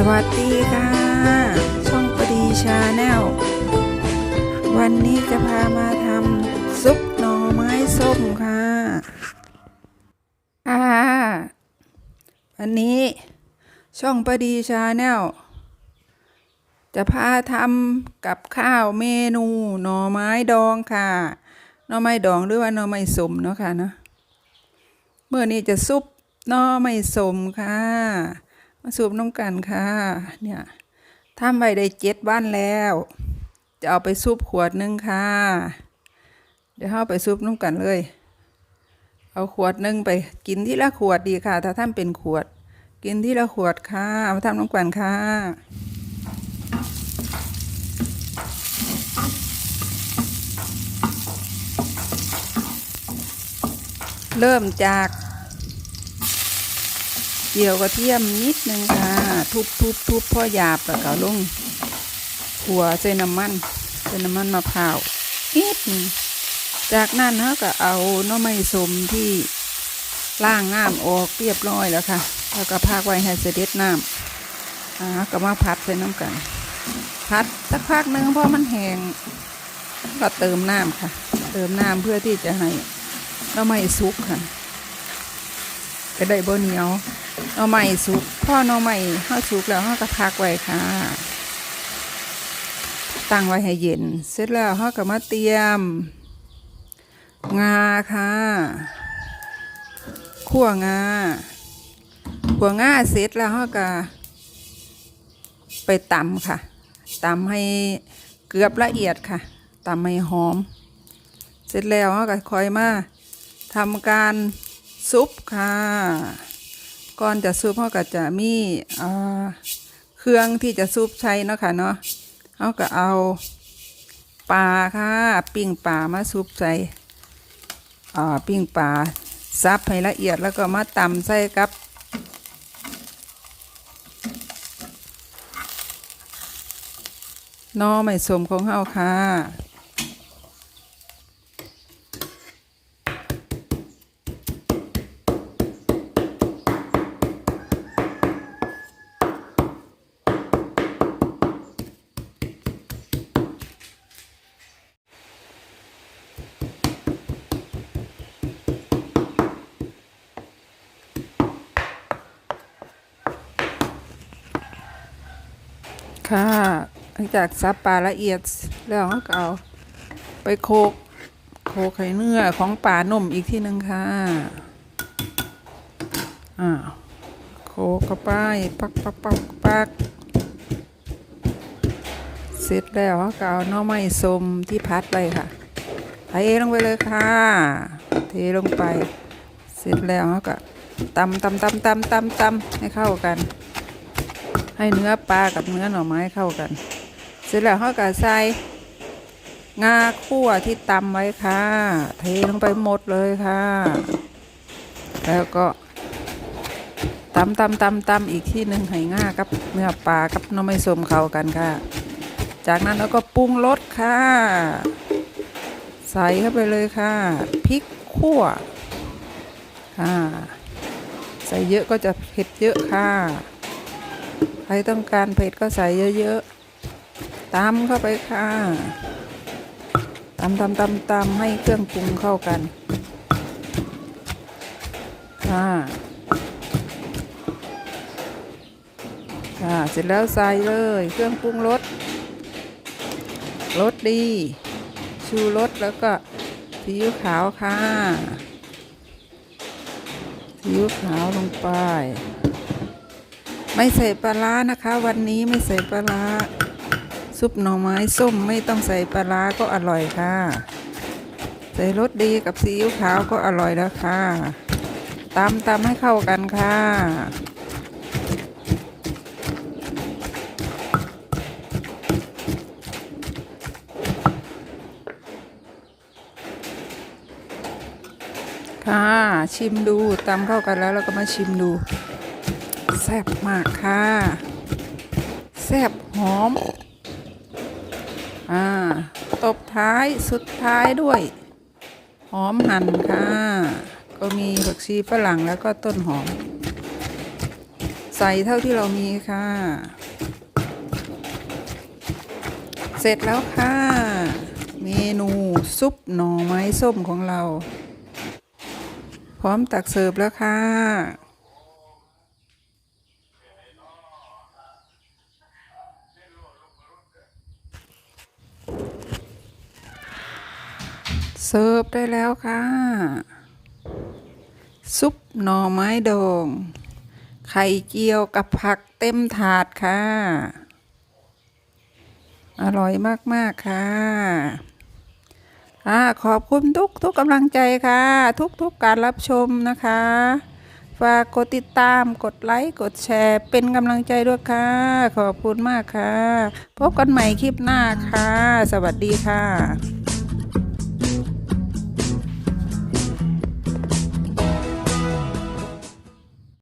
สวัสดีค่ะ ช่องปรีชาแนล วันนี้จะพามาทำซุปหน่อไม้ส้มค่ะค่ะวันนี้ช่องปรีชาแนล จะพาทำกับข้าวเมนูหน่อไม้ดองค่ะหน่อไม้ดองหรือว่าหน่อไม้สมเนาะค่ะเนาะเมื่อนี้จะซุปหน่อไม้สมค่ะ มาสูบน้ำกันค่ะ เนี่ยทำไปได้เจ็ดวันแล้ว จะเอาไปซุปขวดหนึงค่ะ เดี๋ยวเอาไปซุปน้ำกันเลย เอาขวดหนึงไปกินที่ละขวดดีค่ะ ถ้าทำเป็นขวด กินที่ละขวดค่ะมาทำน้ำกันค่ะเริ่มจาก เกี่ยวกระเทียมนิดนึงค่ะ ทุบทุบทุบพ่อหยาบแล้วก็ลงหัวใส่น้ำมันใส่น้ำมันมะพร้าวนิดนึงจากนั้นเขาก็เอาน้ำไม้สมที่ล่างน้ำออกเรียบร้อยแล้วค่ะแล้วก็พักไว้ให้เสด็จน้ำอ่าก็มาพัดใส่น้ำกัน พัดสักพักหนึ่งพอมันแห้งก็เติมน้ำค่ะ เติมน้ำเพื่อที่จะให้หน้ำไม้สุกค่ะก็ได้บ่เหนียว หน่อไม้สุกพ่อหน่อไม้เฮาสุกแล้วเฮาก็พักไว้ค่ะ ตั้งไว้ให้เย็น เสร็จแล้วเฮาก็มาเตรียม งาค่ะขั่วงาขั่วงาเสร็จแล้วเฮาก็ไปตำค่ะตำให้เกือบละเอียดค่ะตำให้หอม เสร็จแล้วเฮาก็คอยมาทำการซุปค่ะ ก่อนจะซุปเขาก็จะมีเครื่องที่จะซุปใช้เนาะค่ะเนาะเขาก็เอาปลาค่ะปิ้งปลามาซุปใส่ปิ้งปลาซับให้ละเอียดแล้วก็มาตำใส่กับหนอไม่สมของเฮาค่ะ ค่ะ หลังจากซับปลาละเอียดแล้วก็เอาไปโคกโคกไข่เนื้อของปลานุ่มอีกที่หนึ่งค่ะอ้าวโคกเข้าไปปักปักปักปักเสร็จแล้วก็เอาน่อไม้ส้มที่พัดไปค่ะเทลงไปเลยค่ะ เทลงไป เสร็จแล้วก็ตำตำตำตำตำตำให้เข้ากัน ให้เนื้อปลากับเนื้อหน่อไม้เข้ากัน เสร็จแล้วเขาก็ใส่งาคั่วที่ตำไว้ค่ะเทลงไปหมดเลยค่ะ แล้วก็ตำตำตำตำอีกที่หนึ่งให้งากับเนื้อปลากับหน่อไม้สมเข้ากันค่ะ จากนั้นเราก็ปรุงรสค่ะ ใส่เข้าไปเลยค่ะพริกคั่วค่ะใส่เยอะก็จะเผ็ดเยอะค่ะ ใครต้องการเผ็ดก็ใส่เยอะๆตำเข้าไปค่ะตำตำตำตำให้เครื่องปรุงเข้ากันค่ะค่ะเสร็จแล้วใส่เลย เครื่องปรุงรสรสดี ชูรสแล้วก็ซีอิ๊วขาวค่ะซีอิ๊วขาวลงไป ไม่ใส่ปลาร้านะคะ วันนี้ไม่ใส่ปลาร้าซุปหน่อไม้ส้มไม่ต้องใส่ปลาร้าก็อร่อยค่ะ ใส่รสดีกับซีอิ๊วขาวก็อร่อยแล้วค่ะตำตำให้เข้ากันค่ะค่ะชิมดูตำเข้ากันแล้วเราก็มาชิมดู แซ่บมากค่ะแซ่บหอม อ่า ตบท้ายสุดท้ายด้วย หอมหั่นค่ะ ก็มีผักชีฝรั่งแล้วก็ต้นหอม ใส่เท่าที่เรามีค่ะ เสร็จแล้วค่ะ เมนูซุปหน่อไม้ส้มของเรา พร้อมตักเสิร์ฟแล้วค่ะ เสิร์ฟได้แล้วค่ะ ซุปหน่อไม้ดอง ไข่เจียวกับผักเต็มถาดค่ะ อร่อยมาก ๆ ค่ะอ่าขอบคุณทุกทุกกำลังใจค่ะ ทุกทุกการรับชมนะคะ ฝากกดติดตามกดไลค์กดแชร์ เป็นกำลังใจด้วยค่ะ ขอบคุณมากค่ะ พบกันใหม่คลิปหน้าค่ะ สวัสดีค่ะ